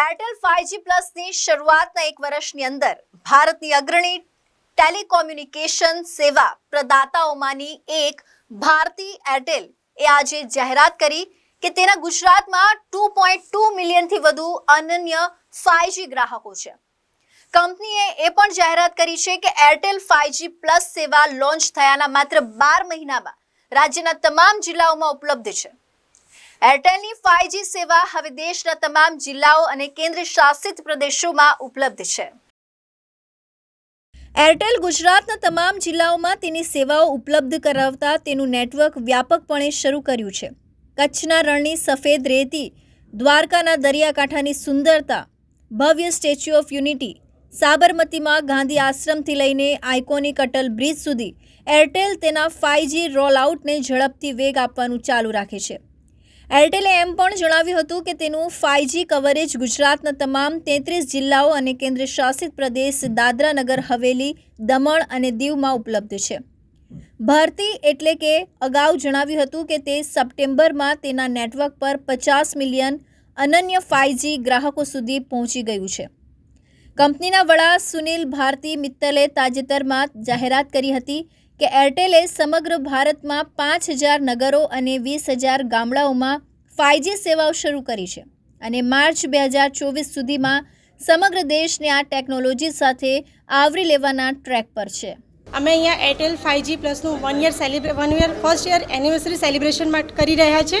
Airtel five G પ્લસની શરૂઆતના એક વર્ષની અંદર ભારતની અગ્રણી ટેલિકોમ્યુનિકેશન સેવા પ્રદાતાઓમાંની એક ભારતી એરટેલ એ આજે જાહેરાત કરી કે તેના ગુજરાતમાં ટુ પોઈન્ટ ટુ મિલિયનથી વધુ અનન્ય ફાઇવજી ગ્રાહકો છે. કંપનીએ એ પણ જાહેરાત કરી છે કે એરટેલ ફાઇવજી પ્લસ સેવા લોન્ચ થયાના માત્ર બાર મહિનામાં રાજ્યના તમામ જિલ્લાઓમાં ઉપલબ્ધ છે. એરટેલની ફાઇવજી સેવા હવે દેશના તમામ જિલ્લાઓ અને કેન્દ્ર શાસિત પ્રદેશોમાં ઉપલબ્ધ છે. એરટેલ ગુજરાતના તમામ જિલ્લાઓમાં તેની સેવાઓ ઉપલબ્ધ કરાવતા તેનું નેટવર્ક વ્યાપકપણે શરૂ કર્યું છે. કચ્છના રણની સફેદ રેતી, દ્વારકાના દરિયાકાંઠાની સુંદરતા, ભવ્ય સ્ટેચ્યુ ઓફ યુનિટી, સાબરમતીમાં ગાંધી આશ્રમથી લઈને આઇકોનિક અટલ બ્રિજ સુધી એરટેલ તેના ફાઇવજી રોલ આઉટને ઝડપથી વેગ આપવાનું ચાલુ રાખે છે. એરટેલે એમ પણ જણાવ્યું હતું કે તેનું ફાઇવજી કવરેજ ગુજરાતના તમામ તેત્રીસ જિલ્લાઓ અને કેન્દ્ર શાસિત પ્રદેશ દાદરા નગર હવેલી, દમણ અને દીવમાં ઉપલબ્ધ છે. ભારતી એટલે કે અગાઉ જણાવ્યું હતું કે તે સપ્ટેમ્બરમાં તેના નેટવર્ક પર પચાસ મિલિયન અનન્ય ફાઇવજી ગ્રાહકો સુધી પહોંચી ગયું છે. કંપનીના વડા સુનિલ ભારતી મિત્તલે તાજેતરમાં જાહેરાત કરી હતી કે એરટેલે સમગ્ર ભારતમાં પાંચ હજાર નગરો અને વીસ હજાર ગામડાઓમાં ફાઇવજી સેવાઓ શરૂ કરી છે અને માર્ચ બે હજાર ચોવીસ સુધીમાં સમગ્ર દેશને આ ટેકનોલોજી સાથે આવરી લેવાના ટ્રેક પર છે. અમે અહીંયા Airtel five G પ્લસનું one year celebrate one year first year anniversary celebration કરી રહ્યા છે.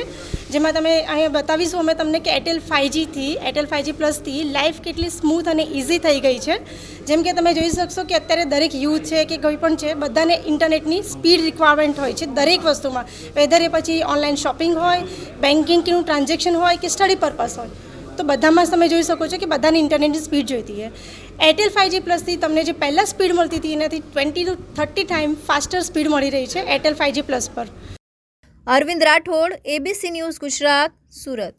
જેમાં તમે અહીંયા બતાવીશું અમે તમને કે એરટેલ ફાઇવજીથી એરટેલ ફાઇવજી પ્લસથી લાઈફ કેટલી સ્મૂથ અને ઇઝી થઈ ગઈ છે. જેમ કે તમે જોઈ શકશો કે અત્યારે દરેક યુથ છે કે કોઈ પણ છે, બધાને ઇન્ટરનેટની સ્પીડ રિક્વાયરમેન્ટ હોય છે દરેક વસ્તુમાં. વેધર એ પછી ઓનલાઈન શોપિંગ હોય બેન્કિંગનું ટ્રાન્ઝેક્શન હોય કે સ્ટડી પર્પઝ હોય. તો બધામાં તમે જોઈ શકો છો કે બધાની ઇન્ટરનેટની સ્પીડ જોઈતી છે. એરટેલ ફાઇવજી પ્લસથી તમને જે પહેલાં સ્પીડ મળતી હતી, એનાથી twenty to thirty time faster speed મળી રહી છે એરટેલ ફાઇવજી પ્લસ પર. Arvind Rathod ABC News Gujarat, Surat.